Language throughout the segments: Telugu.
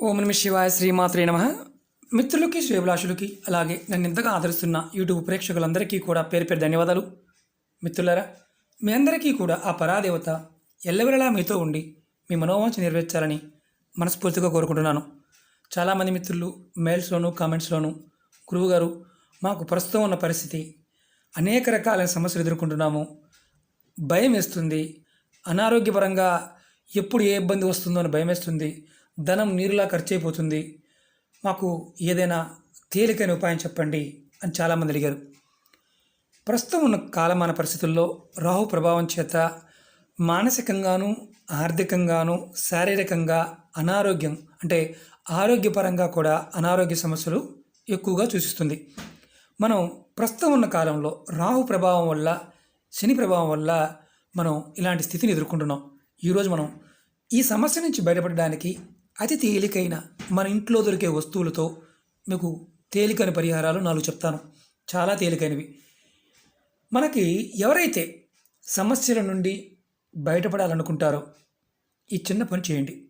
ఓం నమ శివాయ శ్రీమాత్రే నమ. మిత్రులకి శ్రేభిలాషులకి అలాగే నన్ను ఇంతగా ఆదరిస్తున్న యూట్యూబ్ ప్రేక్షకులందరికీ కూడా పేరు పేరు ధన్యవాదాలు. మిత్రులారా మీ అందరికీ కూడా ఆ పరాదేవత ఎల్లవెల్లలా మీతో ఉండి మీ మనోవాంఛ నెరవేర్చాలని మనస్ఫూర్తిగా కోరుకుంటున్నాను. చాలామంది మిత్రులు మెయిల్స్లోను కామెంట్స్లోను గురువుగారు మాకు ప్రస్తుతం ఉన్న పరిస్థితి అనేక రకాలైన సమస్యలు ఎదుర్కొంటున్నాము. భయం వేస్తుంది. అనారోగ్యపరంగా ఎప్పుడు ఏ ఇబ్బంది వస్తుందో అని భయం వేస్తుంది. ధనం నీరులా ఖర్చు అయిపోతుంది మాకు ఏదైనా తేలికైన ఉపాయం చెప్పండి అని చాలామంది అడిగారు. ప్రస్తుతం ఉన్న కాలమాన పరిస్థితుల్లో రాహు ప్రభావం చేత మానసికంగాను ఆర్థికంగాను శారీరకంగా అనారోగ్యం అంటే ఆరోగ్యపరంగా కూడా అనారోగ్య సమస్యలు ఎక్కువగా సూచిస్తుంది మనం ప్రస్తుతం ఉన్న కాలంలో రాహు ప్రభావం వల్ల శని ప్రభావం వల్ల మనం ఇలాంటి స్థితిని ఎదుర్కొంటున్నాం. ఈరోజు మనం ఈ సమస్య నుంచి బయటపడడానికి అతి తేలికైన మన ఇంట్లో దొరికే వస్తువులతో మీకు తేలికైన పరిహారాలు నాలుగు చెప్తాను. చాలా తేలికైనవి. మనకి ఎవరైతే సమస్యల నుండి బయటపడాలనుకుంటారో ఈ చిన్న పని చేయండి.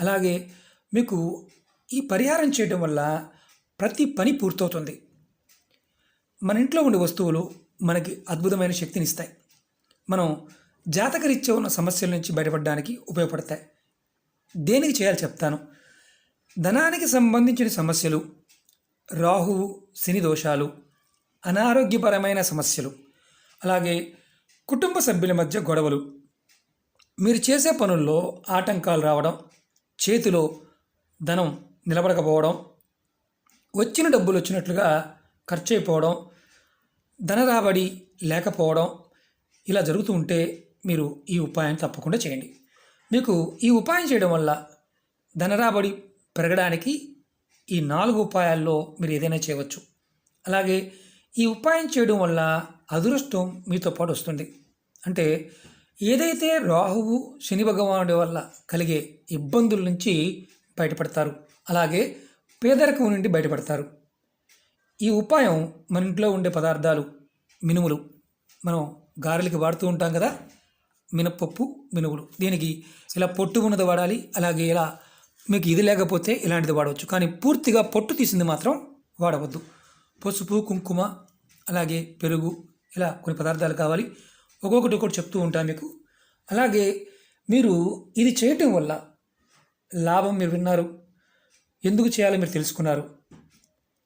అలాగే మీకు ఈ పరిహారం చేయడం వల్ల ప్రతి పని పూర్తవుతుంది. మన ఇంట్లో ఉండే వస్తువులు మనకి అద్భుతమైన శక్తిని ఇస్తాయి. మనం జాతకరీత్యా ఉన్న సమస్యల నుంచి బయటపడడానికి ఉపయోగపడతాయి. దేనికి చేయాలి చెప్తాను. ధనానికి సంబంధించిన సమస్యలు రాహువు శని దోషాలు అనారోగ్యపరమైన సమస్యలు అలాగే కుటుంబ సభ్యుల మధ్య గొడవలు. మీరు చేసే పనుల్లో ఆటంకాలు రావడం చేతిలో ధనం నిలబడకపోవడం వచ్చిన డబ్బులు వచ్చినట్లుగా ఖర్చు అయిపోవడం ధన రాబడి లేకపోవడం ఇలా జరుగుతూ ఉంటే మీరు ఈ ఉపాయం తప్పకుండా చేయండి. మీకు ఈ ఉపాయం చేయడం వల్ల ధన రాబడి పెరగడానికి ఈ నాలుగు ఉపాయాల్లో మీరు ఏదైనా చేయవచ్చు. అలాగే ఈ ఉపాయం చేయడం వల్ల అదృష్టం మీతో పాటు వస్తుంది. అంటే ఏదైతే రాహువు శని భగవానుడి వల్ల కలిగే ఇబ్బందుల నుంచి బయటపడతారు అలాగే పేదరికం నుండి బయటపడతారు. ఈ ఉపాయం మన ఇంట్లో ఉండే పదార్థాలు మినుములు మనం గారెలకి వాడుతూ ఉంటాం కదా మినప్పప్పు మినుగులు. దీనికి ఇలా పొట్టు ఉన్నది వాడాలి అలాగే ఇలా మీకు ఇది లేకపోతే ఇలాంటిది వాడవచ్చు. కానీ పూర్తిగా పొట్టు తీసింది మాత్రం వాడవద్దు. పసుపు కుంకుమ అలాగే పెరుగు ఇలా కొన్ని పదార్థాలు కావాలి. ఒక్కొక్కటి ఒకటి చెప్తూ ఉంటాను మీకు. అలాగే మీరు ఇది చేయటం వల్ల లాభం మీరు విన్నారు. ఎందుకు చేయాలో మీరు తెలుసుకున్నారు.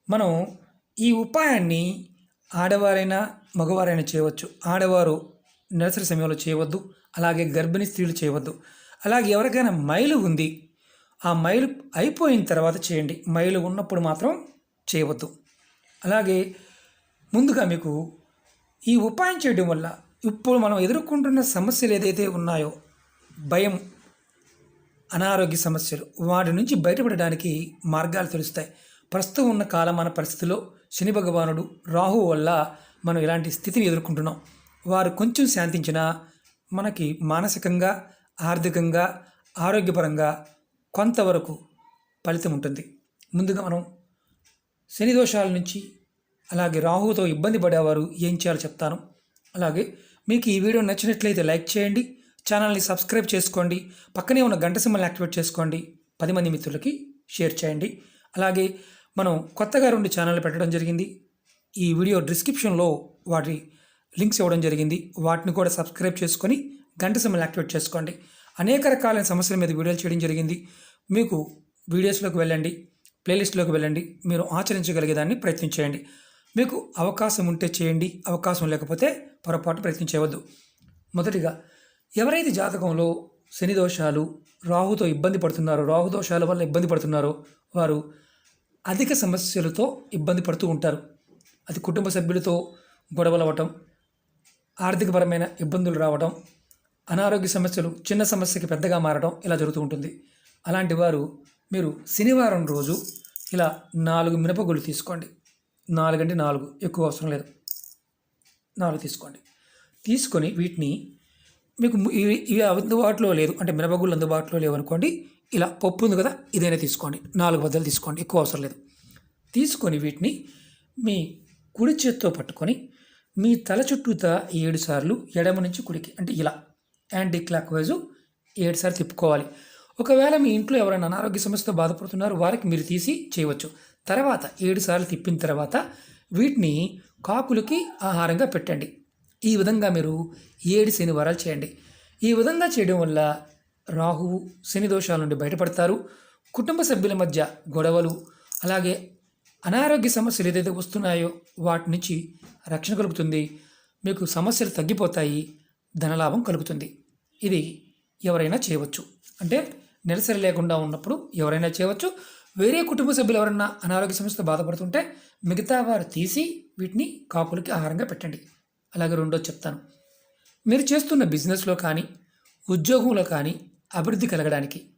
మనం ఈ ఉపాయాన్ని ఆడవారైనా మగవారైనా చేయవచ్చు. ఆడవారు నర్సరీ సమయంలో చేయవద్దు అలాగే గర్భిణీ స్త్రీలు చేయవద్దు. అలాగే ఎవరికైనా మైలు ఉంది ఆ మైలు అయిపోయిన తర్వాత చేయండి. మైలు ఉన్నప్పుడు మాత్రం చేయవద్దు. అలాగే ముందుగా మీకు ఈ ఉపాయం చేయడం వల్ల ఇప్పుడు మనం ఎదుర్కొంటున్న సమస్యలు ఏదైతే ఉన్నాయో భయం అనారోగ్య సమస్యలు వాటి నుంచి బయటపడడానికి మార్గాలు తెలుస్తాయి. ప్రస్తుతం ఉన్న కాలమాన పరిస్థితిలో శని భగవానుడు రాహు వల్ల మనం ఇలాంటి స్థితిని ఎదుర్కొంటున్నాం. వారు కొంచెం శాంతించినా మనకి మానసికంగా ఆర్థికంగా ఆరోగ్యపరంగా కొంతవరకు ఫలితం ఉంటుంది. ముందుగా మనం శని దోషాల నుంచి అలాగే రాహుతో ఇబ్బంది పడేవారు ఏం చేయాలో చెప్తాను. అలాగే మీకు ఈ వీడియో నచ్చినట్లయితే లైక్ చేయండి ఛానల్ని సబ్స్క్రైబ్ చేసుకోండి పక్కనే ఉన్న గంట సింబల్ని యాక్టివేట్ చేసుకోండి పది మంది మిత్రులకి షేర్ చేయండి. అలాగే మనం కొత్తగా రెండు ఛానళ్ళు పెట్టడం జరిగింది. ఈ వీడియో డిస్క్రిప్షన్లో వాటి లింక్స్ ఇవ్వడం జరిగింది. వాటిని కూడా సబ్స్క్రైబ్ చేసుకొని గంట సమయం యాక్టివేట్ చేసుకోండి. అనేక రకాలైన సమస్యల మీద వీడియోలు చేయడం జరిగింది. మీకు వీడియోస్లోకి వెళ్ళండి ప్లేలిస్ట్లోకి వెళ్ళండి మీరు ఆచరించగలిగేదాన్ని ప్రయత్నం చేయండి. మీకు అవకాశం ఉంటే చేయండి అవకాశం లేకపోతే పొరపాటు ప్రయత్నం చేయవద్దు. మొదటిగా ఎవరైతే జాతకంలో శని దోషాలు రాహుతో ఇబ్బంది పడుతున్నారో రాహు దోషాల వల్ల ఇబ్బంది పడుతున్నారో వారు అధిక సమస్యలతో ఇబ్బంది పడుతూ ఉంటారు. అది కుటుంబ సభ్యులతో గొడవలు ఆర్థికపరమైన ఇబ్బందులు రావడం అనారోగ్య సమస్యలు చిన్న సమస్యకి పెద్దగా మారడం ఇలా జరుగుతూ ఉంటుంది. అలాంటి వారు మీరు శనివారం రోజు ఇలా నాలుగు మినపగుళ్ళు తీసుకోండి. నాలుగంటే నాలుగు ఎక్కువ అవసరం లేదు. నాలుగు తీసుకోండి. తీసుకొని వీటిని మీకు ఇవి ఇవి అందుబాటులో లేదు. అంటే మినపగుళ్ళు అందుబాటులో లేవు అనుకోండి ఇలా పప్పు ఉంది కదా ఇదైనా తీసుకోండి. నాలుగు బద్దలు తీసుకోండి ఎక్కువ అవసరం లేదు. తీసుకొని వీటిని మీ కుడి చేత్తో పట్టుకొని మీ తల చుట్టూతా ఏడుసార్లు ఎడమ నుంచి కుడికి అంటే ఇలా యాంటీ క్లాక్ వైజు ఏడుసార్లు తిప్పుకోవాలి. ఒకవేళ మీ ఇంట్లో ఎవరైనా అనారోగ్య సమస్యతో బాధపడుతున్నారో వారికి మీరు తీసి చేయవచ్చు. తర్వాత ఏడుసార్లు తిప్పిన తర్వాత వీటిని కాకులకి ఆహారంగా పెట్టండి. ఈ విధంగా మీరు ఏడు శనివారాలు చేయండి. ఈ విధంగా చేయడం వల్ల రాహువు శని దోషాల నుండి బయటపడతారు. కుటుంబ సభ్యుల మధ్య గొడవలు అలాగే అనారోగ్య సమస్యలు ఏదైతే వస్తున్నాయో వాటి నుంచి రక్షణ కలుగుతుంది. మీకు సమస్యలు తగ్గిపోతాయి. ధనలాభం కలుగుతుంది. ఇది ఎవరైనా చేయవచ్చు. అంటే నెలసరి లేకుండా ఉన్నప్పుడు ఎవరైనా చేయవచ్చు. వేరే కుటుంబ సభ్యులు ఎవరన్నా అనారోగ్య సమస్యతో బాధపడుతుంటే మిగతా వారు తీసి వీటిని కాకులకి ఆహారంగా పెట్టండి. అలాగే రెండో చెప్తాను. మీరు చేస్తున్న బిజినెస్లో కానీ ఉద్యోగంలో కానీ అభివృద్ధి కలగడానికి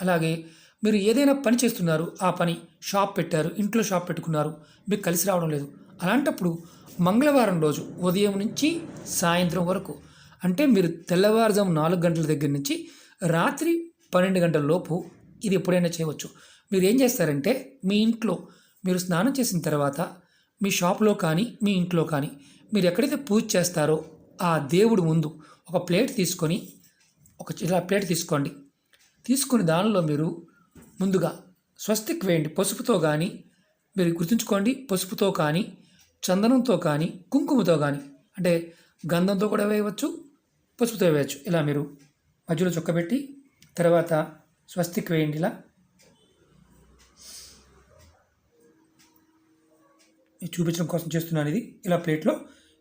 అలాగే మీరు ఏదైనా పని చేస్తున్నారు ఆ పని షాప్ పెట్టారు ఇంట్లో షాప్ పెట్టుకున్నారు మీకు కలిసి రావడం లేదు. అలాంటప్పుడు మంగళవారం రోజు ఉదయం నుంచి సాయంత్రం వరకు అంటే మీరు తెల్లవారుజాము నాలుగు గంటల దగ్గర నుంచి రాత్రి పన్నెండు గంటల లోపు ఇది ఎప్పుడైనా చేయవచ్చు. మీరు ఏం చేస్తారంటే మీ ఇంట్లో మీరు స్నానం చేసిన తర్వాత మీ షాప్లో కానీ మీ ఇంట్లో కానీ మీరు ఎక్కడైతే పూజ చేస్తారో ఆ దేవుడు ముందు ఒక ప్లేట్ తీసుకొని ఒక ఇలా ప్లేట్ తీసుకోండి. తీసుకుని దానిలో మీరు ముందుగా స్వస్తిక్ వేయండి. పసుపుతో కానీ మీరు గుర్తుంచుకోండి పసుపుతో కానీ చందనంతో కానీ కుంకుమతో కానీ అంటే గంధంతో కూడా వేయవచ్చు పసుపుతో వేయవచ్చు. ఇలా మీరు మధ్యలో చుక్కబెట్టి తర్వాత స్వస్తిక్ వేయండి ఇలా. చూపించడం కోసం చేస్తున్నాను ఇది. ఇలా ప్లేట్లో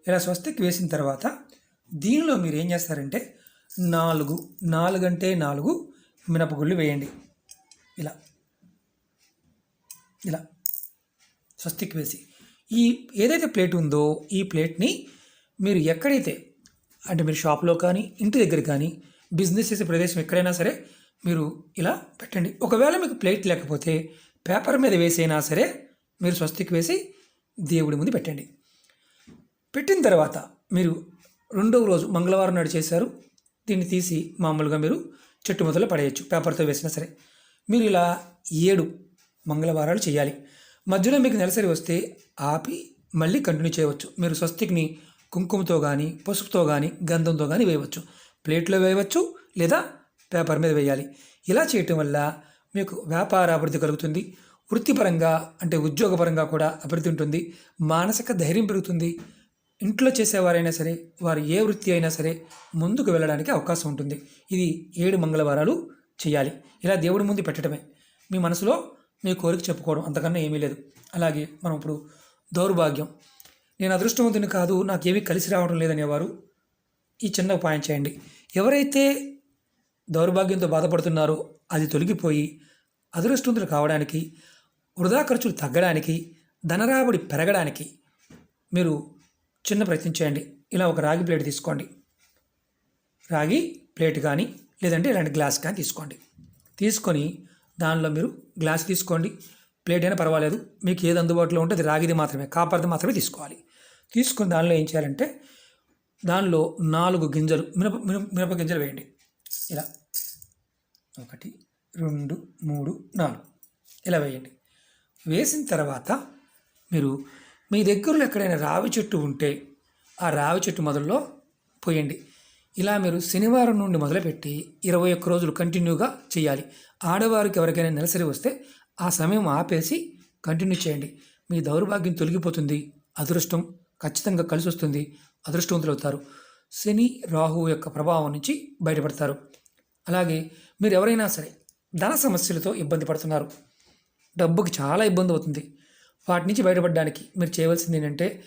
ఇలా స్వస్తిక్ వేసిన తర్వాత దీనిలో మీరు ఏం చేస్తారంటే నాలుగు నాలుగంటే నాలుగు మినపగుళ్ళు వేయండి. ఇలా. ఇలా. స్వస్తిక్ వేసి. ఈ ఏదైతే ప్లేట్ ఉందో ఈ ప్లేట్ని మీరు ఎక్కడైతే అంటే మీరు షాప్లో కానీ ఇంటి దగ్గర కానీ బిజినెస్ చేసే ప్రదేశం ఎక్కడైనా సరే మీరు ఇలా పెట్టండి. ఒకవేళ మీకు ప్లేట్ లేకపోతే పేపర్ మీద వేసైనా సరే మీరు స్వస్తిక్ వేసి దేవుడి ముందు పెట్టండి. పెట్టిన తర్వాత మీరు రెండవ రోజు మంగళవారం నాడు చేశారు. దీన్ని తీసి మామూలుగా మీరు చెట్టు మొదలు పడేయచ్చు పేపర్తో వేసినా సరే. మీరు ఇలా ఏడు మంగళవారాలు చేయాలి. మధ్యలో మీకు నెలసరి వస్తే ఆపి మళ్ళీ కంటిన్యూ చేయవచ్చు. మీరు స్వస్తిక్ని కుంకుమతో కానీ పసుపుతో కానీ గంధంతో కానీ వేయవచ్చు. ప్లేట్లో వేయవచ్చు లేదా పేపర్ మీద వేయాలి. ఇలా చేయటం వల్ల మీకు వ్యాపార అభివృద్ధి కలుగుతుంది. వృత్తిపరంగా అంటే ఉద్యోగపరంగా కూడా అభివృద్ధి ఉంటుంది. మానసిక ధైర్యం పెరుగుతుంది. ఇంట్లో చేసేవారైనా సరే వారు ఏ వృత్తి అయినా సరే ముందుకు వెళ్ళడానికి అవకాశం ఉంటుంది. ఇది ఏడు మంగళవారాలు చేయాలి. ఇలా దేవుడి ముందు పెట్టడమే. మీ మనసులో మీ కోరిక చెప్పుకోవడం అంతకన్నా ఏమీ లేదు. అలాగే మనం ఇప్పుడు దౌర్భాగ్యం. నేను అదృష్టవంతుని కాదు నాకేమీ కలిసి రావడం లేదనేవారు ఈ చిన్న ఉపాయం చేయండి. ఎవరైతే దౌర్భాగ్యంతో బాధపడుతున్నారో అది తొలగిపోయి అదృష్టవంతులు కావడానికి వృధా ఖర్చులు తగ్గడానికి ధనరాబడి పెరగడానికి మీరు చిన్న ప్రయత్నం చేయండి. ఇలా ఒక రాగి ప్లేట్ తీసుకోండి. రాగి ప్లేట్ కానీ లేదంటే ఇలాంటి గ్లాస్ కానీ తీసుకోండి. తీసుకొని దానిలో మీరు గ్లాస్ తీసుకోండి. ప్లేట్ అయినా పర్వాలేదు. మీకు ఏది అందుబాటులో ఉంటే అది రాగిది మాత్రమే కాపర్ది మాత్రమే తీసుకోవాలి. తీసుకుని దానిలో ఏం చేయాలంటే దానిలో నాలుగు గింజలు మినప మినప మినప గింజలు వేయండి. ఇలా ఒకటి రెండు మూడు నాలుగు ఇలా వేయండి. వేసిన తర్వాత మీరు మీ దగ్గరలో ఎక్కడైనా రావి చెట్టు ఉంటే ఆ రావి చెట్టు మొదల్లో పోయండి. ఇలా మీరు శనివారం నుండి మొదలుపెట్టి ఇరవై ఒక్క రోజులు కంటిన్యూగా చేయాలి. ఆడవారికి ఎవరికైనా నెలసరి వస్తే ఆ సమయం ఆపేసి కంటిన్యూ చేయండి. మీ దౌర్భాగ్యం తొలగిపోతుంది. అదృష్టం ఖచ్చితంగా కలిసి వస్తుంది అదృష్టవంతులవుతారు శని రాహు యొక్క ప్రభావం నుంచి బయటపడతారు. అలాగే మీరు ఎవరైనా సరే ధన సమస్యలతో ఇబ్బంది పడుతున్నారు. డబ్బుకి చాలా ఇబ్బంది అవుతుంది. వాటి నుంచి బయటపడడానికి మీరు చేయవలసింది ఏంటంటే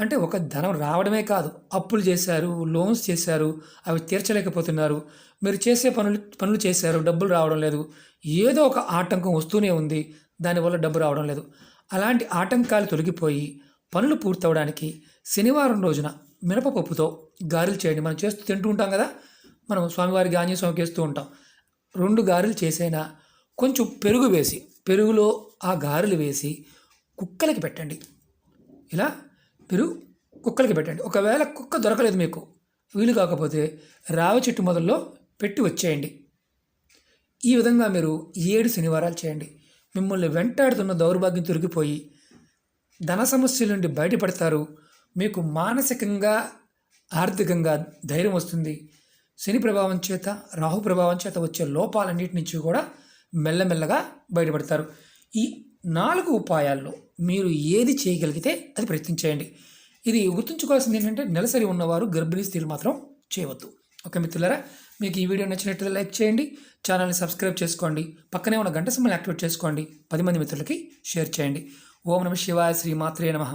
అంటే ఒక ధనం రావడమే కాదు. అప్పులు చేశారు లోన్స్ చేశారు అవి తీర్చలేకపోతున్నారు. మీరు చేసే పనులు పనులు చేశారు డబ్బులు రావడం లేదు. ఏదో ఒక ఆటంకం వస్తూనే ఉంది. దానివల్ల డబ్బు రావడం లేదు. అలాంటి ఆటంకాలు తొలగిపోయి పనులు పూర్తవడానికి శనివారం రోజున మినపపప్పుతో గారెలు చేయండి. మనం చేస్తూ తింటూ ఉంటాం కదా? మనం స్వామివారికి ఆంజనేయ స్వామికి వేస్తూ ఉంటాం. రెండు గారెలు చేసైనా కొంచెం పెరుగు వేసి పెరుగులో ఆ గారెలు వేసి కుక్కలకి పెట్టండి. ఇలా మీరు కుక్కలకి పెట్టండి. ఒకవేళ కుక్క దొరకలేదు మీకు వీలు కాకపోతే రావి చెట్టు మొదల్లో పెట్టి వచ్చేయండి. ఈ విధంగా మీరు ఏడు శనివారాలు చేయండి. మిమ్మల్ని వెంటాడుతున్న దౌర్భాగ్యం తొలగిపోయి ధన సమస్యల నుండి బయటపడతారు. మీకు మానసికంగా ఆర్థికంగా ధైర్యం వస్తుంది. శని ప్రభావం చేత రాహు ప్రభావం చేత వచ్చే లోపాలన్నిటి నుంచి కూడా మెల్లమెల్లగా బయటపడతారు. ఈ నాలుగు ఉపాయాల్లో మీరు ఏది చేయగలిగితే అది ప్రయత్నించేయండి. ఇది గుర్తుంచుకోవాల్సింది ఏంటంటే నెలసరి ఉన్నవారు గర్భిణీ స్త్రీలు మాత్రం చేయవద్దు. ఓకే మిత్రులారా మీకు ఈ వీడియో నచ్చినట్లయితే లైక్ చేయండి ఛానల్ని సబ్స్క్రైబ్ చేసుకోండి పక్కనే ఉన్న గంట సమయం యాక్టివేట్ చేసుకోండి పది మంది మిత్రులకి షేర్ చేయండి. ఓం నమ శివాయ శ్రీ మాత్రే నమః.